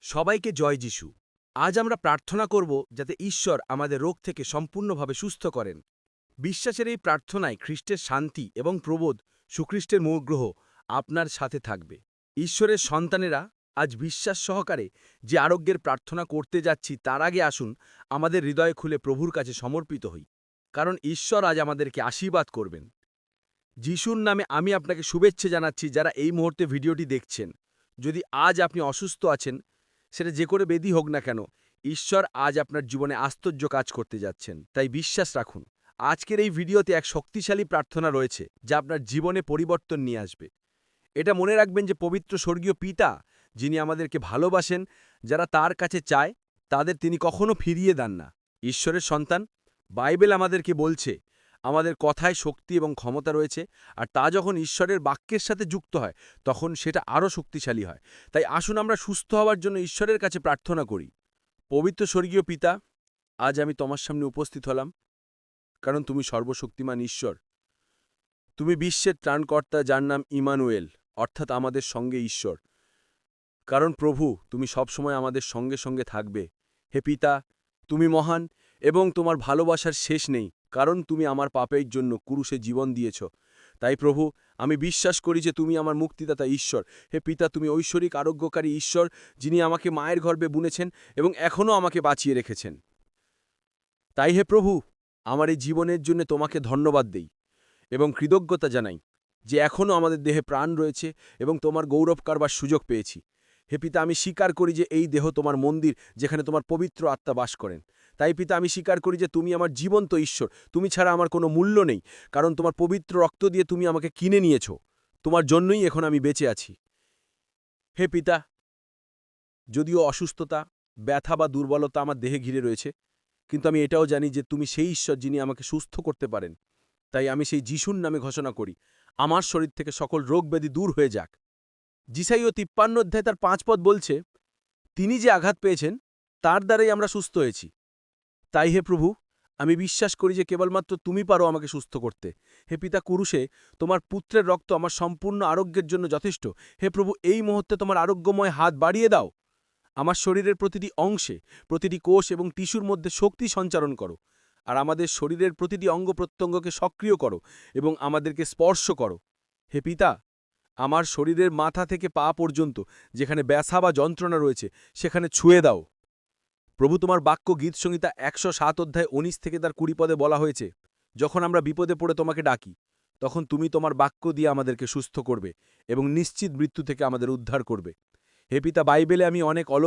সবাইকে জয় যিশু। আজ আমরা প্রার্থনা করব যাতে ঈশ্বর আমাদের রোগ থেকে সম্পূর্ণভাবে সুস্থ করেন। বিশ্বাসের এই প্রার্থনায় খ্রিস্টের শান্তি এবং প্রবোধ, সুখ্রিস্টের মৌগ্রহ আপনার সাথে থাকবে। ঈশ্বরের সন্তানেরা আজ বিশ্বাস সহকারে যে আরোগ্যের প্রার্থনা করতে যাচ্ছি তার আগে আসুন আমাদের হৃদয় খুলে প্রভুর কাছে সমর্পিত হই। কারণ ঈশ্বর আজ আমাদেরকে আশীর্বাদ করবেন। যিশুর নামে আমি আপনাকে শুভেচ্ছা জানাচ্ছি যারা এই মুহূর্তে ভিডিওটি দেখছেন। যদি আজ আপনি অসুস্থ আছেন সেটা যে করে বেদি হোক না কেন, ঈশ্বর আজ আপনার জীবনে আশ্চর্য কাজ করতে যাচ্ছেন। তাই বিশ্বাস রাখুন, আজকের এই ভিডিওতে এক শক্তিশালী প্রার্থনা রয়েছে, যা আপনার জীবনে পরিবর্তন নিয়ে আসবে। এটা মনে রাখবেন যে পবিত্র স্বর্গীয় পিতা, যিনি আমাদেরকে ভালোবাসেন, যারা তার কাছে চায়, তাদের তিনি কখনো ফিরিয়ে দেন না। ঈশ্বরের সন্তান, বাইবেল আমাদেরকে বলছে আমাদের কথায় শক্তি এবং ক্ষমতা রয়েছে, আর তা যখন ঈশ্বরের বাক্যের সাথে যুক্ত হয়, তখন সেটা আরও শক্তিশালী হয়। তাই আসুন আমরা সুস্থ হওয়ার জন্য ঈশ্বরের কাছে প্রার্থনা করি। পবিত্র স্বর্গীয় পিতা, আজ আমি তোমার সামনে উপস্থিত হলাম, কারণ তুমি সর্বশক্তিমান ঈশ্বর। তুমি বিশ্বের ত্রাণকর্তা, যার নাম ইমানুয়েল, অর্থাৎ আমাদের সঙ্গে ঈশ্বর। কারণ প্রভু, তুমি সবসময় আমাদের সঙ্গে সঙ্গে থাকবে। হে পিতা, তুমি মহান, এবং তোমার ভালোবাসার শেষ নেই। কারণ তুমি আমার পাপের জন্য কুরুষে জীবন দিয়েছ। তাই প্রভু, আমি বিশ্বাস করি যে তুমি আমার মুক্তিদাতা ঈশ্বর। হে পিতা, তুমি ঐশ্বরিক আরোগ্যকারী ঈশ্বর, যিনি আমাকে মায়ের গর্ভে বুনেছেন এবং এখনও আমাকে বাঁচিয়ে রেখেছেন। তাই হে প্রভু, আমার এই জীবনের জন্য তোমাকে ধন্যবাদ দেই এবং কৃতজ্ঞতা জানাই যে এখনও আমাদের দেহে প্রাণ রয়েছে এবং তোমার গৌরব কারবার সুযোগ পেয়েছি। হে পিতা, আমি স্বীকার করি যে এই দেহ তোমার মন্দির, যেখানে তোমার পবিত্র আত্মা বাস করেন। তাই পিতা, আমি স্বীকার করি যে তুমি আমার জীবন্ত ঈশ্বর। তুমি ছাড়া আমার কোনো মূল্য নেই, কারণ তোমার পবিত্র রক্ত দিয়ে তুমি আমাকে কিনে নিয়েছ। তোমার জন্যই এখন আমি বেঁচে আছি। হে পিতা, যদিও অসুস্থতা, ব্যথা বা দুর্বলতা আমার দেহে ঘিরে রয়েছে, কিন্তু আমি এটাও জানি যে তুমি সেই ঈশ্বর যিনি আমাকে সুস্থ করতে পারেন। তাই আমি সেই যিশুর নামে ঘোষণা করি। আমার শরীর থেকে সকল রোগ ব্যাধি দূর হয়ে যাক। জিসাইও তিপ্পান্ন অধ্যায় তার পাঁচ পদ বলছে, তিনি যে আঘাত পেয়েছেন, তার দ্বারাই আমরা সুস্থ হয়েছি। তাই হে প্রভু, আমি বিশ্বাস করি যে কেবলমাত্র তুমি পারো আমাকে সুস্থ করতে। হে পিতা কুরুষে তোমার পুত্রের রক্ত আমার সম্পূর্ণ আরোগ্যের জন্য যথেষ্ট। হে প্রভু, এই মুহূর্তে তোমার আরোগ্যময় হাত বাড়িয়ে দাও। আমার শরীরের প্রতিটি অংশে প্রতিটি কোষ এবং টিস্যুর মধ্যে শক্তি সঞ্চারণ করো। আর আমাদের শরীরের প্রতিটি অঙ্গ প্রত্যঙ্গকে সক্রিয় করো এবং আমাদেরকে স্পর্শ করো। হে পিতা আমার শরীরের মাথা থেকে পা পর্যন্ত, যেখানে ব্যথা বা যন্ত্রণা রয়েছে, সেখানে ছুঁয়ে দাও। প্রভু তোমার বাক্য গীত সংহিতা একশো সাত অধ্যায় উনিশ থেকে তার কুড়ি পদে বলা হয়েছে, যখন আমরা বিপদে পড়ে তোমাকে ডাকি, তখন তুমি তোমার বাক্য দিয়ে আমাদেরকে সুস্থ করবে এবং নিশ্চিত মৃত্যু থেকে আমাদের উদ্ধার করবে। হে পিতা, বাইবেলে আমি অনেক অল